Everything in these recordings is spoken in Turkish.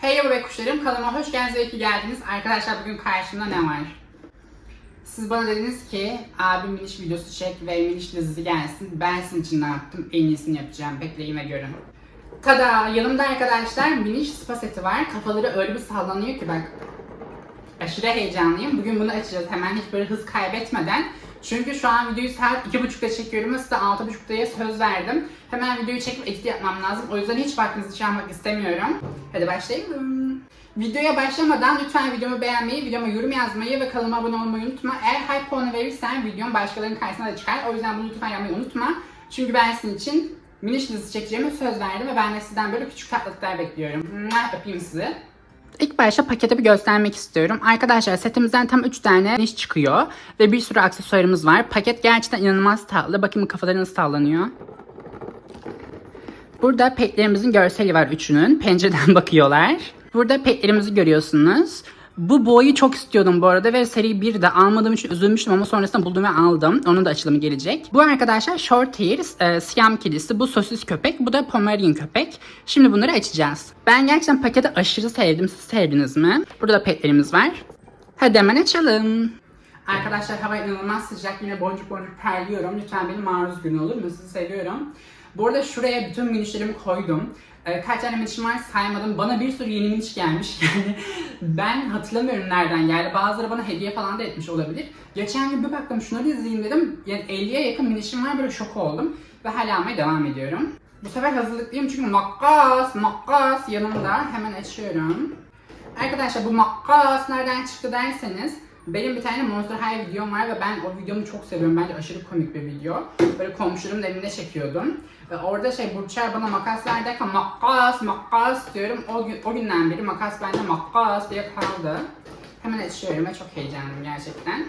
Hey yavru kuşlarım kanalıma hoş geldiniz ve geldiniz. Arkadaşlar bugün karşımda ne var? Siz bana dediniz ki abi miniş videosu çek ve miniş dizisi gelsin. Ben sizin için ne yaptım? En iyisini yapacağım. Bekleyin ve görün. Tada! Yanımda arkadaşlar miniş spa seti var. Kafaları öyle bir sallanıyor ki bak. Aşırı heyecanlıyım. Bugün bunu açacağız hemen hiç böyle hız kaybetmeden. Çünkü şu an videoyu saat 2.30'da çekiyorum ve size 6.30'daya söz verdim. Hemen videoyu çekip edit yapmam lazım. O yüzden hiç vaktinizi çalmak istemiyorum. Hadi başlayalım. Videoya başlamadan lütfen videomu beğenmeyi, videoma yorum yazmayı ve kanalıma abone olmayı unutma. Eğer hype puanı verirsen videom başkalarının karşısına da çıkar. O yüzden bunu lütfen yapmayı unutma. Çünkü ben sizin için miniş dizisi çekeceğime söz verdim ve ben de sizden böyle küçük tatlılıklar bekliyorum. Öpeyim sizi. İlk başta paketi bir göstermek istiyorum. Arkadaşlar setimizden tam 3 tane iş çıkıyor. Ve bir sürü aksesuarımız var. Paket gerçekten inanılmaz tatlı. Bakın kafaları nasıl sallanıyor. Burada petlerimizin görseli var üçünün. Pencereden bakıyorlar. Burada petlerimizi görüyorsunuz. Bu boyu çok istiyordum bu arada ve seri 1'de almadığım için üzülmüştüm ama sonrasında buldum ve aldım. Onun da açılımı gelecek. Bu arkadaşlar Short Hairs, e, Siam kedisi, bu sosis köpek, bu da Pomeranian köpek. Şimdi bunları açacağız. Ben gerçekten paketi aşırı sevdim. Siz sevdiniz mi? Burada da petlerimiz var. Hadi hemen açalım. Arkadaşlar hava inanılmaz sıcak. Yine boncuk boncuk terliyorum. Lütfen beni maruz günü olur mu? Sizi seviyorum. Bu arada şuraya bütün minişlerimi koydum. Ee, kaç tane minişim var saymadım. Bana bir sürü yeni miniş gelmiş. Yani ben hatırlamıyorum nereden geldi. Bazıları bana hediye falan da etmiş olabilir. Geçen gün bir baktım şunları izleyeyim dedim. Yani 50'ye yakın minişim var. Böyle şok oldum. Ve hala almaya devam ediyorum. Bu sefer hazırlıklıyım çünkü makas, makas yanımda. Hemen açıyorum. Arkadaşlar bu makas nereden çıktı derseniz benim bir tane Monster High videom var ve ben o videomu çok seviyorum. Bence aşırı komik bir video. Böyle komşularımın evinde çekiyordum. Ve orada şey Burçer bana makas ver derken makas makas diyorum. O, gün, o günden beri makas bende makas diye kaldı. Hemen açıyorum ve çok heyecanlıyım gerçekten.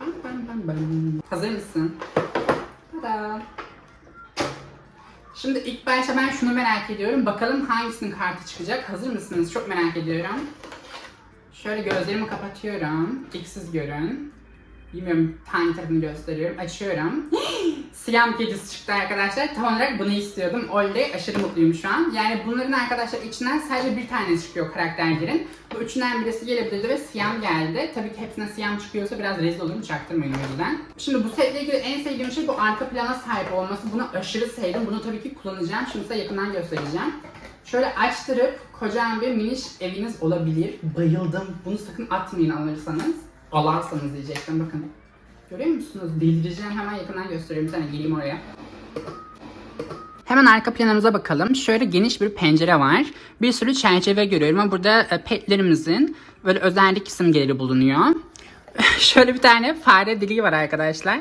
Bam, bam, bam, bam. Hazır mısın? Tada. Şimdi ilk başta ben şunu merak ediyorum. Bakalım hangisinin kartı çıkacak. Hazır mısınız? Çok merak ediyorum. Şöyle gözlerimi kapatıyorum. İlk siz görün. Bilmiyorum hangi tarafını gösteriyorum. Açıyorum. Siyam kedisi çıktı arkadaşlar. Tam olarak bunu istiyordum. Oley aşırı mutluyum şu an. Yani bunların arkadaşlar içinden sadece bir tane çıkıyor karakterlerin. Bu üçünden birisi gelebilirdi ve siyam geldi. Tabii ki hepsine siyam çıkıyorsa biraz rezil olurum çaktırmayın o yüzden. Şimdi bu setle ilgili en sevdiğim şey bu arka plana sahip olması. Bunu aşırı sevdim. Bunu tabii ki kullanacağım. Şimdi size yakından göstereceğim. Şöyle açtırıp kocaman bir miniş eviniz olabilir. Bayıldım. Bunu sakın atmayın alırsanız. Alarsanız diyecektim bakın. Görüyor musunuz? Delireceğim. Hemen yakından göstereyim. Bir tane geleyim oraya. Hemen arka planımıza bakalım. Şöyle geniş bir pencere var. Bir sürü çerçeve görüyorum ama burada e, petlerimizin böyle özellik simgeleri bulunuyor. Şöyle bir tane fare deliği var arkadaşlar.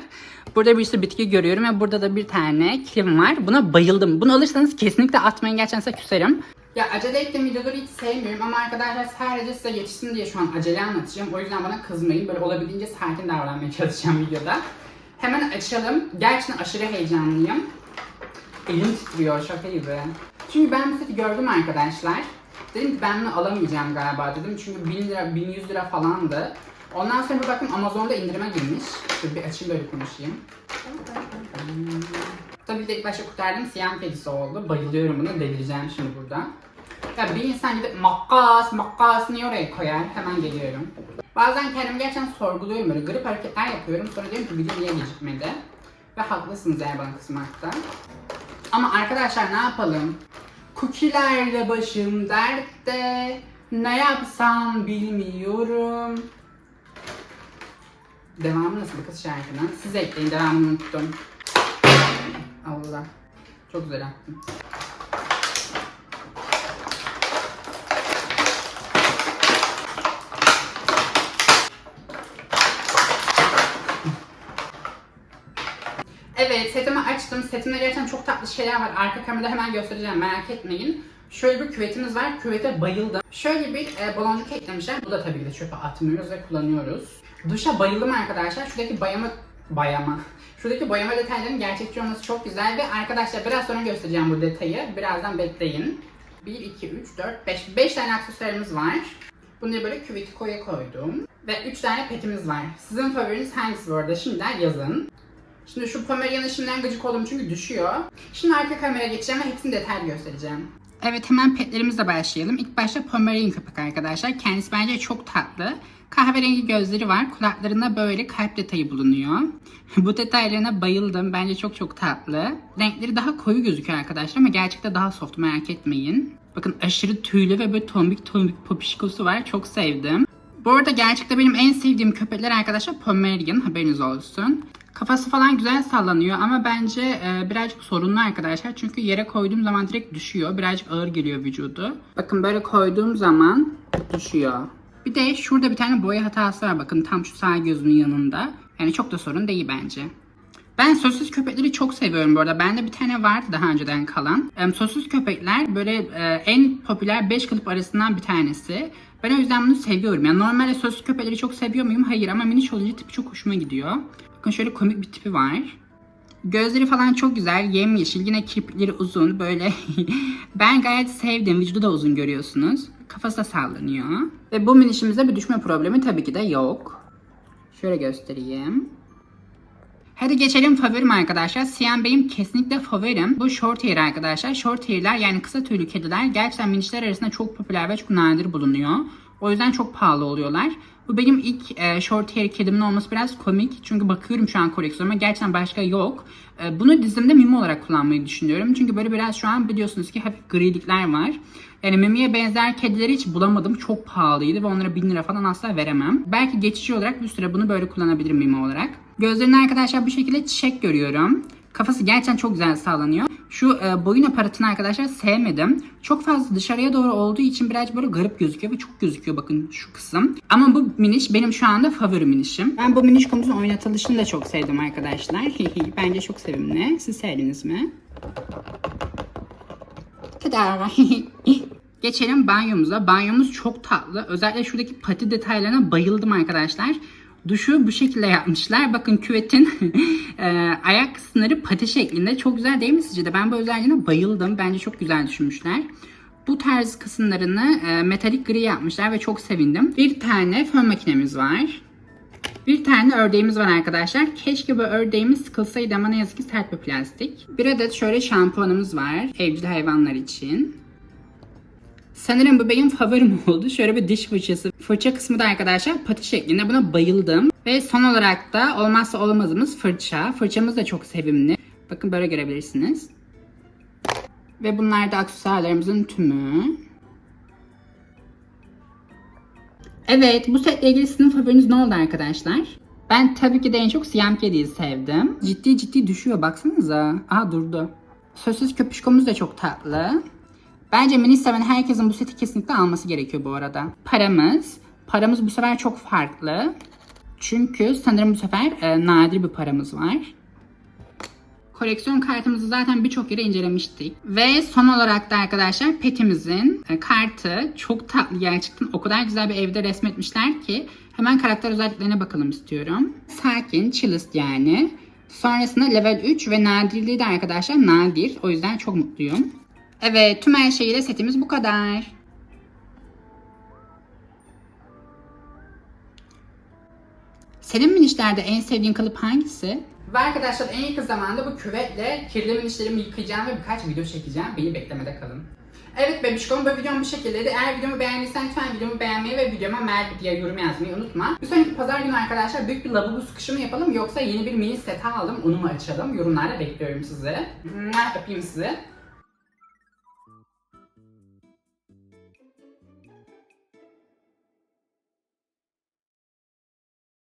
Burada bir sürü bitki görüyorum ve burada da bir tane kilim var. Buna bayıldım. Bunu alırsanız kesinlikle atmayın. Gerçekten size küserim. Ya acele ettiğim videoları hiç sevmiyorum ama arkadaşlar sadece size yetişsin diye şu an acele anlatacağım. O yüzden bana kızmayın. Böyle olabildiğince sakin davranmaya çalışacağım videoda. Hemen açalım. Gerçekten aşırı heyecanlıyım. Elim titriyor şaka gibi. Çünkü ben bu seti gördüm arkadaşlar. Dedim ki ben bunu alamayacağım galiba dedim. Çünkü 1000 lira, 1100 lira falandı. Ondan sonra bir baktım Amazon'da indirime girmiş. Dur bir açayım böyle konuşayım. Tabii ki de ilk başta kurtardım siyah kedisi oldu. Bayılıyorum buna delireceğim şimdi burada. Ya bir insan gidip makas makas niye oraya koyar? Hemen geliyorum. Bazen kendimi gerçekten sorguluyorum böyle garip hareketler yapıyorum. Sonra diyorum ki video niye gecikmedi? Ve haklısınız eğer bana kızmakta. Ama arkadaşlar ne yapalım? Cookie'lerle başım dertte. Ne yapsam bilmiyorum. Devamı nasıl kız şarkının? Siz ekleyin devamını unuttum. Allah. Çok güzel yaptım. Evet setimi açtım. Setimde gerçekten çok tatlı şeyler var. Arka kamerada hemen göstereceğim merak etmeyin. Şöyle bir küvetimiz var. Küvete bayıldım. Şöyle bir e, baloncuk eklemişler. Bu da tabii ki de çöpe atmıyoruz ve kullanıyoruz. Duşa bayıldım arkadaşlar. Şuradaki bayama bayama. Şuradaki boyama detaylarının gerçekçi olması çok güzel ve arkadaşlar biraz sonra göstereceğim bu detayı. Birazdan bekleyin. 1, 2, 3, 4, 5. 5 tane aksesuarımız var. Bunları böyle küvetikoya koydum. Ve 3 tane petimiz var. Sizin favoriniz hangisi bu arada? Şimdiden yazın. Şimdi şu Pomeranian'a şimdiden gıcık oldum çünkü düşüyor. Şimdi arka kameraya geçeceğim ve hepsini detaylı göstereceğim. Evet hemen petlerimizle başlayalım. İlk başta Pomeranian köpek arkadaşlar. Kendisi bence çok tatlı. Kahverengi gözleri var. Kulaklarında böyle kalp detayı bulunuyor. Bu detaylarına bayıldım. Bence çok çok tatlı. Renkleri daha koyu gözüküyor arkadaşlar ama gerçekten daha soft merak etmeyin. Bakın aşırı tüylü ve böyle tombik tombik popişkosu var. Çok sevdim. Bu arada gerçekten benim en sevdiğim köpekler arkadaşlar Pomeranian haberiniz olsun. Kafası falan güzel sallanıyor ama bence e, birazcık sorunlu arkadaşlar. Çünkü yere koyduğum zaman direkt düşüyor. Birazcık ağır geliyor vücudu. Bakın böyle koyduğum zaman düşüyor. Bir de şurada bir tane boya hatası var bakın tam şu sağ gözünün yanında. Yani çok da sorun değil bence. Ben sosis köpekleri çok seviyorum bu arada. Bende bir tane vardı daha önceden kalan. Sosis köpekler böyle e, en popüler 5 kılıp arasından bir tanesi. Ben o yüzden bunu seviyorum. Yani normalde sosis köpekleri çok seviyor muyum? Hayır ama miniş olunca tipi çok hoşuma gidiyor. Bakın şöyle komik bir tipi var. Gözleri falan çok güzel. Yemyeşil. Yine kirpikleri uzun. Böyle ben gayet sevdim. Vücudu da uzun görüyorsunuz. Kafası da sallanıyor. Ve bu minişimizde bir düşme problemi tabii ki de yok. Şöyle göstereyim. Hadi geçelim favorim arkadaşlar. Siyan benim kesinlikle favorim. Bu short hair arkadaşlar. Short hair'ler yani kısa tüylü kediler gerçekten minişler arasında çok popüler ve çok nadir bulunuyor. O yüzden çok pahalı oluyorlar. Bu benim ilk e, short hair kedimin olması biraz komik. Çünkü bakıyorum şu an koleksiyonuma gerçekten başka yok. E, bunu dizimde mimi olarak kullanmayı düşünüyorum. Çünkü böyle biraz şu an biliyorsunuz ki hafif grilikler var. Yani mimiye benzer kedileri hiç bulamadım. Çok pahalıydı ve onlara 1000 lira falan asla veremem. Belki geçici olarak bir süre bunu böyle kullanabilirim mimi olarak. Gözlerinde arkadaşlar bu şekilde çiçek görüyorum. Kafası gerçekten çok güzel sağlanıyor. Şu e, boyun aparatını arkadaşlar sevmedim. Çok fazla dışarıya doğru olduğu için biraz böyle garip gözüküyor ve çok gözüküyor bakın şu kısım. Ama bu miniş benim şu anda favori minişim. Ben bu miniş komutun oynatılışını da çok sevdim arkadaşlar. Bence çok sevimli. Siz sevdiniz mi? Tada. Geçelim banyomuza. Banyomuz çok tatlı. Özellikle şuradaki pati detaylarına bayıldım arkadaşlar. Duşu bu şekilde yapmışlar. Bakın küvetin e, ayak sınırı pati şeklinde. Çok güzel değil mi sizce de? Ben bu özelliğine bayıldım. Bence çok güzel düşünmüşler. Bu tarz kısımlarını e, metalik gri yapmışlar ve çok sevindim. Bir tane fön makinemiz var. Bir tane ördeğimiz var arkadaşlar. Keşke bu ördeğimiz sıkılsaydı ama ne yazık ki sert bir plastik. Bir adet şöyle şampuanımız var. Evcil hayvanlar için. Sanırım bu benim favorim oldu. Şöyle bir diş fırçası. Fırça kısmı da arkadaşlar pati şeklinde. Buna bayıldım. Ve son olarak da olmazsa olmazımız fırça. Fırçamız da çok sevimli. Bakın böyle görebilirsiniz. Ve bunlar da aksesuarlarımızın tümü. Evet, bu setle ilgili sizin favoriniz ne oldu arkadaşlar? Ben tabii ki de en çok siyam kediyi sevdim. Ciddi ciddi düşüyor baksanıza. Aha durdu. Sosis köpüşkomuz da çok tatlı. Bence mini seven herkesin bu seti kesinlikle alması gerekiyor bu arada. Paramız. Paramız bu sefer çok farklı. Çünkü sanırım bu sefer e, nadir bir paramız var. Koleksiyon kartımızı zaten birçok yere incelemiştik. Ve son olarak da arkadaşlar petimizin e, kartı çok tatlı gerçekten. O kadar güzel bir evde resmetmişler ki hemen karakter özelliklerine bakalım istiyorum. Sakin, chillest yani. Sonrasında level 3 ve nadirliği de arkadaşlar nadir. O yüzden çok mutluyum. Evet tüm her şeyiyle setimiz bu kadar. Senin minişlerde en sevdiğin kalıp hangisi? Ve arkadaşlar en yakın zamanda bu küvetle kirli minişlerimi yıkayacağım ve birkaç video çekeceğim. Beni beklemede kalın. Evet bebişkom bu videom bu şekildeydi. Eğer videomu beğendiysen lütfen videomu beğenmeyi ve videoma merhaba diye yorum yazmayı unutma. Bir sonraki pazar günü arkadaşlar büyük bir lavabo sıkışımı yapalım yoksa yeni bir mini set aldım onu mu açalım? Yorumlarda bekliyorum sizi. Öpeyim sizi.